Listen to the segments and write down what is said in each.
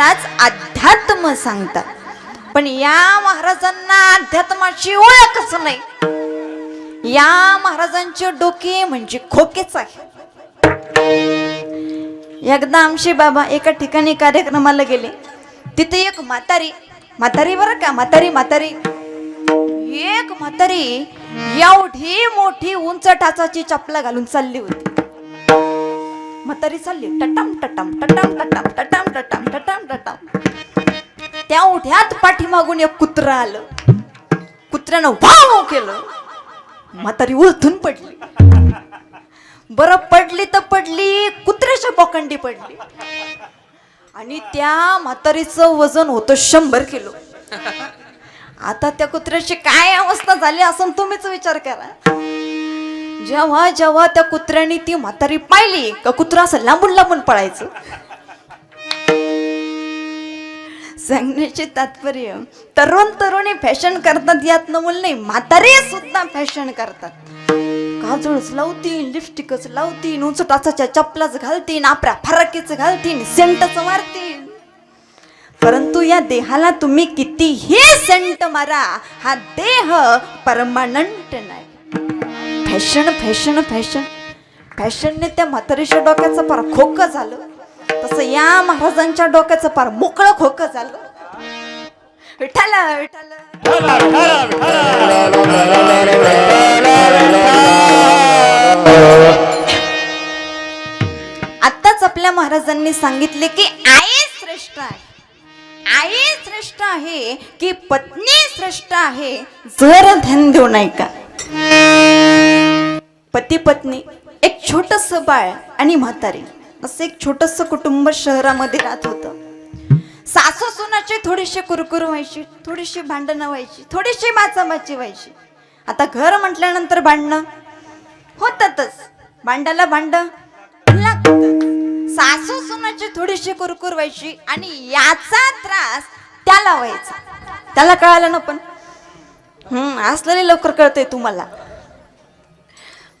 महाराज अध्यात्म सांगतात. पण या महाराजांना अध्यात्माची ओळखच नाही. या महाराजांचे डोके म्हणजे खोकेच आहे. एकदा आमचे बाबा एका ठिकाणी कार्यक्रमाला गेले. तिथे एक म्हातारी म्हातारी बरं का म्हातारी म्हातारी. एक म्हातारी एवढी मोठी उंच टाचाची चपला घालून चालली होती. म्हातारी चालली. टटाम टटाम टटाम टटाम टटाम टटाम टटाम टटाम. त्या उठ्यात पाठीमागून एक कुत्रा आलं. कुत्र्यानं वाव केलं. म्हातारी उलथून पडली. बरं पडली तर पडली कुत्र्याच्या बोकंडी पडली. आणि त्या म्हातारीचं वजन होतं शंभर किलो. आता त्या कुत्र्याची काय अवस्था झाली असं तुम्हीच विचार करा. जेव्हा जेव्हा त्या कुत्र्याने ती म्हातारी पाहिली का कुत्रा असं लांबून लांबून पळायचं. सांगण्याचे तात्पर्य तरुण तरुणी फॅशन करतात यात नवल नाही म्हातारे सुद्धा फॅशन करतात. काजळच लावतीन लिपस्टिकच लावतीन उंच टाचाच्या चपलाच घालतीन आपल्या फराकीच घालतीन सेंटच मारतीन. परंतु या देहाला तुम्ही कितीही सेंट मारा हा देह परमानंट नाही. Fashion fashion fashion. फॅशनने त्या म्हातारीच्या डोक्याचं पार खोकं झालं. तसं या महाराजांच्या डोक्याचं पार मोकळं खोकं झालं. विठाल विठाल आपल्या महाराजांनी सांगितले की आई श्रेष्ठ आहे. आई श्रेष्ठ आहे की पत्नी श्रेष्ठ आहे. जर ध्यान देऊ नाही का पती पत्नी एक छोटस बाळ आणि म्हातारी. असं एक छोटस कुटुंब शहरामध्ये राहत होतं. सासू सुनाचे थोडीशी कुरकुर व्हायची थोडीशी भांडणं व्हायची थोडीशी माचामाची व्हायची. आता घर म्हटल्यानंतर भांडणं होतातच. भांडायला भांड सासू सुनाची थोडीशी कुरकुर व्हायची आणि याचा त्रास त्याला व्हायचा. त्याला कळालं ना पण? हम्म असलेले लवकर कळतंय तुम्हाला.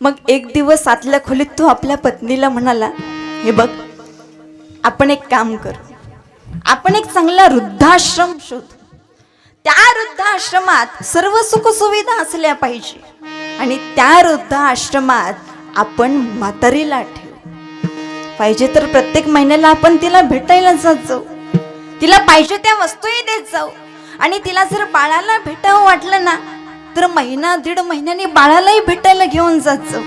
मग एक दिवस आतल्या खोलीत तो आपल्या पत्नीला म्हणाला हे बघ आपण एक काम कर. आपण एक चांगला वृद्धाश्रम शोध. त्या वृद्धाश्रमात सर्व सुखसुविधा असल्या पाहिजे आणि त्या वृद्धाश्रमात आपण म्हातारीला ठेवू. पाहिजे तर प्रत्येक महिन्याला आपण तिला भेटायला जात जाऊ. तिला पाहिजे त्या वस्तूही देत जाऊ. आणि तिला जर बाळाला भेटावं वाटलं ना तर महिना दीड महिन्याने बाळालाही भेटायला घेऊन जायचं.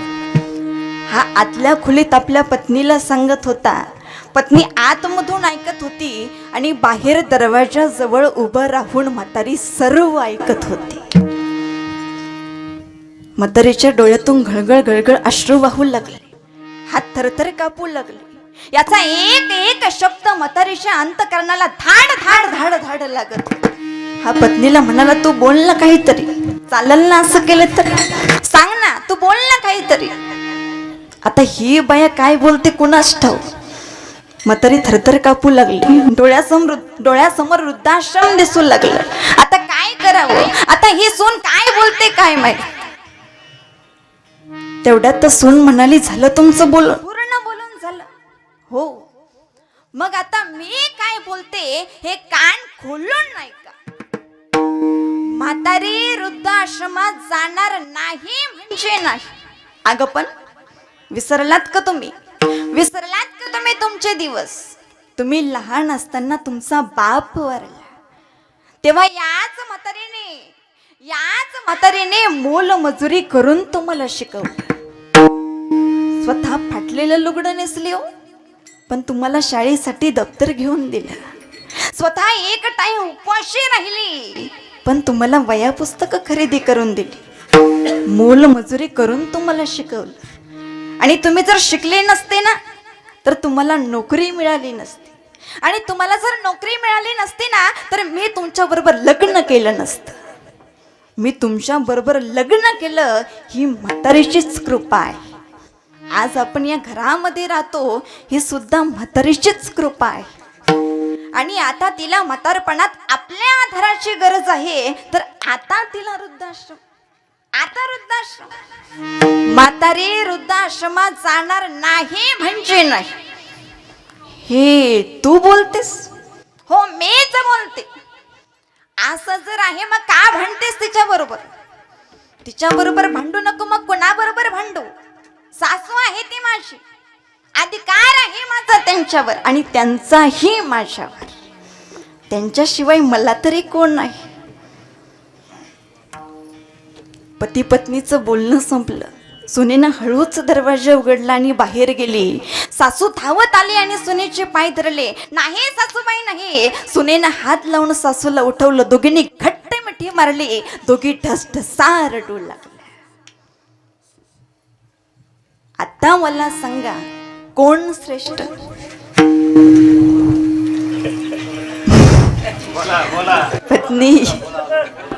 हा आतल्या खोलीत आपल्या पत्नीला सांगत होता. पत्नी आतमधून ऐकत होती आणि बाहेर दरवाजाजवळ उभं राहून म्हातारी सर्व ऐकत होती. म्हातारीच्या डोळ्यातून घळघळ घळघळ अश्रू वाहू लागले. हात थरथर कापू लागले. याचा एक एक शब्द म्हातारीच्या अंतकरणाला धाड धाड धाड धाड लागत होता. हा पत्नीला म्हणाला तू बोल ना काहीतरी. चालल ना असं केलं तर? सांग ना तू बोल ना काहीतरी. आता ही बाया काय बोलते कुणास ठाऊ म्हातारी थरथर कापू लागली. डोळ्यासमोर डोळ्यासमोर वृद्धाश्रम दिसू लागलं. आता काय करावं? आता ही सून काय बोलते काय माहीत? तेवढ्यात तर सून म्हणाली झालं तुमचं बोलून पूर्ण बोलून झालं. हो. मग आता मी काय बोलते हे कान खोलून नाही. म्हातारी वृद्धाश्रमात जाणार नाही म्हणजे नाही. अगं पण विसरलात का तुम्ही? विसरलात का तुम्ही तुमचे दिवस? तुम्ही लहान असताना तुमचा बाप वरला. तेव्हा याच म्हातारीने याच म्हातारीने मोल मजुरी करून तुम्हाला शिकवलं. स्वतः फाटलेलं लुगडं नेसले हो पण तुम्हाला शाळेसाठी दप्तर घेऊन दिलं. स्वतः एक टाइम उपाशी राहिली. पण तुम्हाला वया पुस्तकं खरेदी करून दिली. मोल मजुरी करून तुम्हाला शिकवलं. आणि तुम्ही जर शिकले नसते ना तर तुम्हाला नोकरी मिळाली नसती. आणि तुम्हाला जर नोकरी मिळाली नसती ना तर मी तुमच्या बरोबर लग्न केलं नसतं. मी तुमच्या बरोबर लग्न केलं ही म्हातारीचीच कृपा आहे. आज आपण या घरामध्ये राहतो ही सुद्धा म्हातारीचीच कृपा आहे. आणि आता तिला म्हातारपणात आपल्या आधाराची गरज आहे. तर आता तिला वृद्धाश्रम. आता वृद्धाश्रम. म्हातारी वृद्धाश्रमात जाणार नाही म्हणजे नाही. हे तू बोलतेस? हो मीच बोलते. असं जर आहे मग का भांडतेस तिच्या बरोबर तिच्या बरोबर भांडू नको मग कोणाबरोबर भांडू? सासू आहे ती माझी. अधिकार आहे माझा त्यांच्यावर आणि त्यांचाही माझ्यावर. त्यांच्याशिवाय मला तरी कोण नाही? पती पत्नीचं बोलणं संपलं. सुनेनं हळूच दरवाजा उघडला आणि बाहेर गेली. सासू धावत आली आणि सुनेचे पाय धरले. नाही सासूबाई नाही. सुनेनं हात लावून सासूला उठवलं. दोघींनी घट्ट मिठी मारली. दोघी ठसठसा रडू लागल्या. आता मला सांगा कोण श्रेष्ठ? बोला बोला. पत्नी.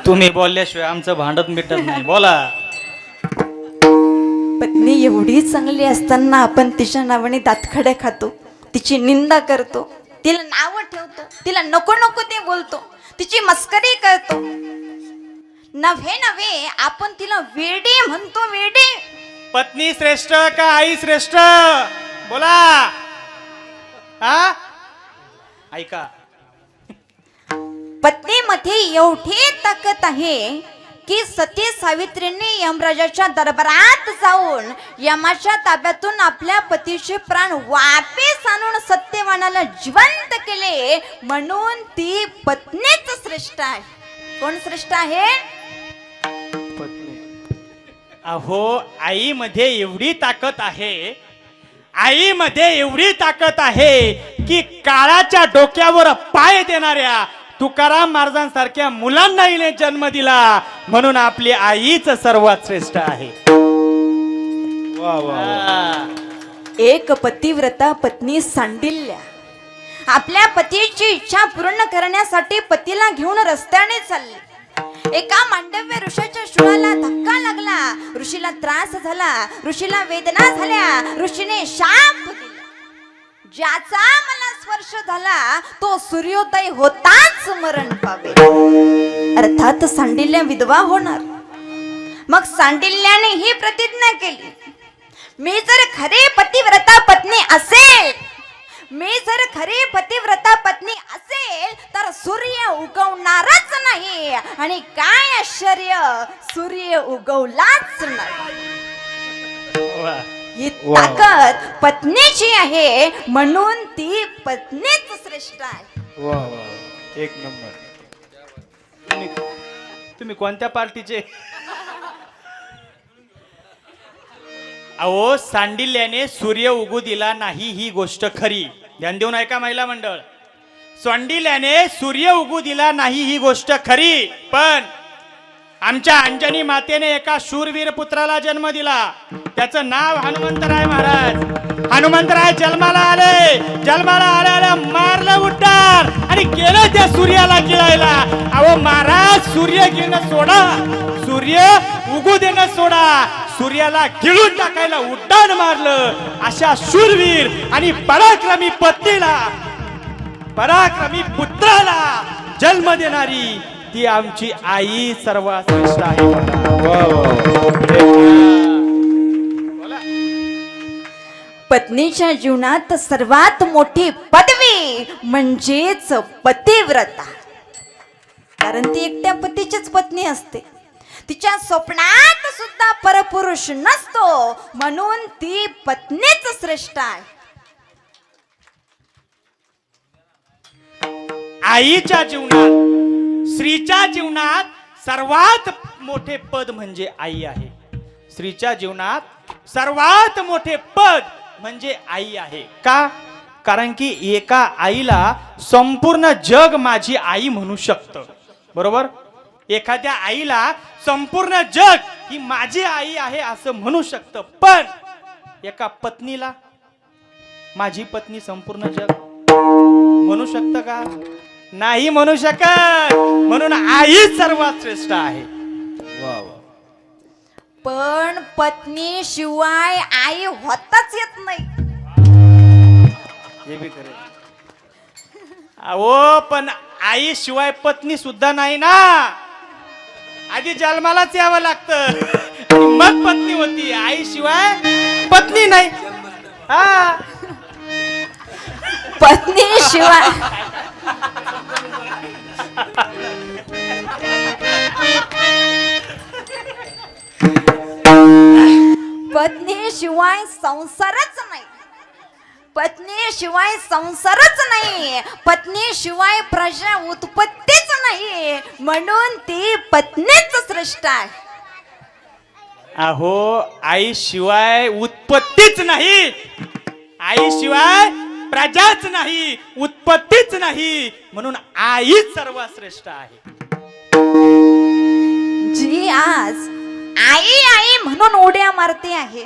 तुम्ही बोलल्याशिवाय आमचं भांडत मिटत नाही. बोला. पत्नी एवढी चांगली असताना आपण तिच्या नावाने दातखड्या खातो. तिची निंदा करतो. तिला नावं ठेवतो. तिला नको नको ते बोलतो. तिची मस्करी करतो. नव्हे नव्हे आपण तिला वेडी म्हणतो वेडी. पत्नी श्रेष्ठ का आई श्रेष्ठ? बोला. हा? ऐका. पत्नीमध्ये एवढी ताकद आहे की सती सावित्रीने यमराजाच्या दरबारात जाऊन यमाच्या ताब्यातून आपल्या पतीचे प्राण वापस आणून सत्यवानाला जिवंत केले म्हणून ती पत्नीच श्रेष्ठ आहे. कोण श्रेष्ठ आहे? अहो आईमध्ये एवढी ताकद आहे आईमध्ये एवढी ताकद आहे की काळाच्या डोक्यावर पाय देणाऱ्या तुकाराम महाराजांसारख्या मुलांना हिने जन्म दिला. म्हणून आपली आईच सर्वात श्रेष्ठ आहे. हा. एक पतिव्रता पत्नी सांडिल्या आपल्या पतीची इच्छा पूर्ण करण्यासाठी पतीला घेऊन रस्त्याने चालली. एका मांडव्य ऋषाच्या शुळाला धक्का लागला. ऋषीला त्रास झाला. ऋषीला वेदना झाल्या. ऋषीने शाप दिला. ज्याचा मला स्पर्श झाला तो सूर्योदय होताच मरण पावे. अर्थात सांडिल्य विधवा होणार. मग सांडिल्याने ही प्रतिज्ञा केली. मी जर खरे पतिव्रता पत्नी असेल मी जर खरे पतिव्रता पत्नी असेल तर सूर्य उगवणारच नाही आणि काय आश्चर्य? सूर्य उगवलाच नाही. ही. ताकद पत्नीची आहे म्हणून ती पत्नीच श्रेष्ठ आहे. वा वा. एक नंबर. तुम्ही तुम्ही कोणत्या पार्टीचे? अहो सांडिल्याने सूर्य उगू दिला नाही ही गोष्ट खरी. ध्यान देऊन ऐका महिला मंडळ. सांडिल्याने सूर्य उगू दिला नाही ही गोष्ट खरी पण आमच्या अंजनी मातेने एका शूरवीर पुत्राला जन्म दिला. त्याचं नाव हनुमंतराय महाराज. हनुमंतराय जन्माला आले. जन्माला आल्याला मारलं उड्डाण आणि गेलं त्या सूर्याला गिळायला. अहो महाराज सूर्य घेणं सोडा. सूर्य उगू देणं सोडा. सूर्याला गिळून टाकायला उड्डाण मारलं. अशा शूरवीर आणि पराक्रमी पत्नीला पराक्रमी पुत्राला जन्म देणारी ती आमची आई सर्वात श्रेष्ठ आहे बोला. पत्नीच्या जीवनात सर्वात मोठी पदवी म्हणजेच पतिव्रता. कारण ती एकट्या पतीचीच पत्नी असते. तिच्या स्वप्नात सुद्धा परपुरुष नसतो म्हणून ती पत्नीच श्रेष्ठ आहे. आईच्या जीवनात स्त्रीच्या जीवनात सर्वात मोठे पद म्हणजे आई आहे. स्त्रीच्या जीवनात सर्वात मोठे पद म्हणजे आई आहे. का? कारण की एका आईला संपूर्ण जग माझी आई म्हणू शकतं. बरोबर? एखाद्या आईला संपूर्ण जग ही माझी आई आहे असं म्हणू शकतं. पण एका पत्नीला माझी पत्नी संपूर्ण जग म्हणू शकतं का? नाही म्हणू शकत. म्हणून आई सर्वात श्रेष्ठ आहे. पण पत्नी शिवाय आई होताच येत नाही. हे बी खरं अहो पण आई शिवाय पत्नी सुद्धा नाही ना. आधी जन्मालाच यावं लागतं. आणि मग पत्नी होती. आई शिवाय पत्नी नाही. हा. पत्नी शिवाय पत्नीशिवाय संसारच नाही. पत्नीशिवाय संसारच नाही. पत्नीशिवाय प्रजा उत्पत्तीच नाही. म्हणून ती पत्नीच श्रेष्ठ आहे. अहो आई शिवाय उत्पत्तीच नाही. आई शिवाय प्रजाच नाही उत्पत्तीच नाही म्हणून आईच सर्वश्रेष्ठ आहे. जी आज आई आई म्हणून उड्या मारते आहे.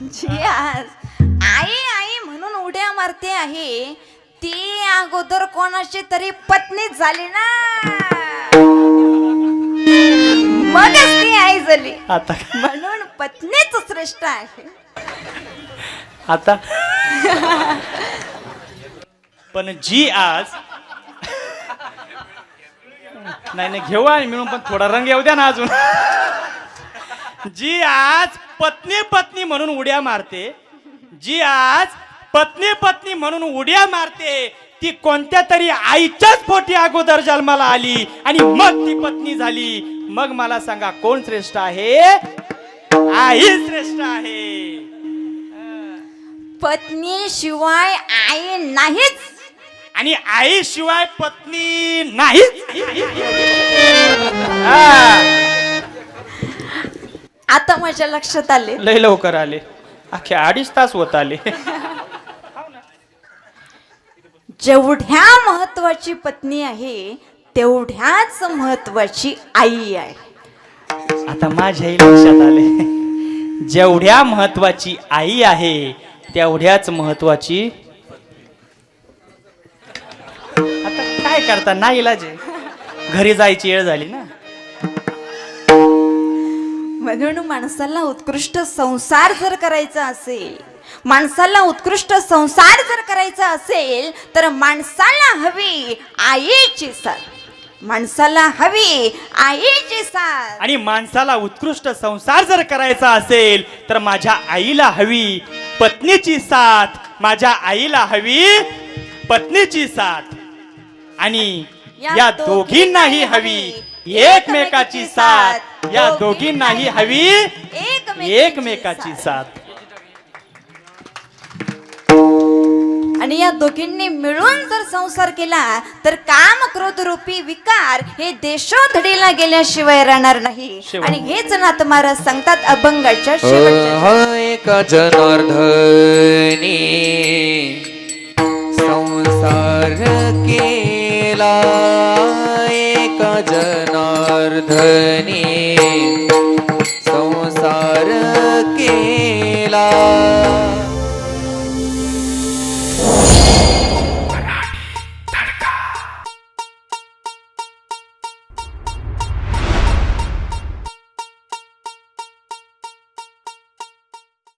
जी आज आई आई म्हणून उड्या मारते आहे ती अगोदर कोणाची तरी पत्नी झाली ना. मगच ती आई झाली. आता म्हणून पत्नीच श्रेष्ठ आहे. आता? पण जी आज नाही नाही घेऊ आणि मिळून पण थोडा रंग येऊ द्या ना अजून. जी आज पत्नी पत्नी म्हणून उड्या मारते. जी आज पत्नी पत्नी म्हणून उड्या मारते. ती कोणत्या तरी आईच्याच पोटी अगोदर जन्माला आली आणि मग ती पत्नी झाली. मग मला सांगा कोण श्रेष्ठ आहे? आई श्रेष्ठ आहे. पत्नी शिवाय आई नाहीच. आणि आई शिवाय पत्नी नाहीच. हा, आता माझ्या लक्षात आले. लय लवकर आले. अख्खे अडीच तास होत आले. जेवढ्या महत्वाची पत्नी आहे तेवढ्याच महत्वाची आई आहे. आता माझ्याही लक्षात आले. जेवढ्या महत्वाची आई आहे तेवढ्याच महत्वाची. आता काय करता नाही इलाज? आहे. घरी जायची वेळ झाली ना? म्हणून माणसाला उत्कृष्ट संसार जर करायचा असेल माणसाला उत्कृष्ट संसार जर करायचा असेल तर माणसाला हवी आईची साथ. माणसाला हवी आईची साथ. आणि माणसाला उत्कृष्ट संसार जर करायचा असेल तर माझ्या आईला हवी पत्नीची साथ माझ्या आईला हवी. पत्नीची साथ. आणि या दोघींनाही हवी. एकमेकाची साथ. या दोघींनाही हवी. एकमेकाची साथ. आणि या दोघींनी मिळून जर संसार केला तर काम क्रोध रूपी विकार हे देशोधडीला गेल्याशिवाय राहणार नाही. आणि हेच नाथ महाराज सांगतात अभंगाच्या शेवटच्या हाय का जनार्दनी संसार केला. एका जनार्दनी संसार केला.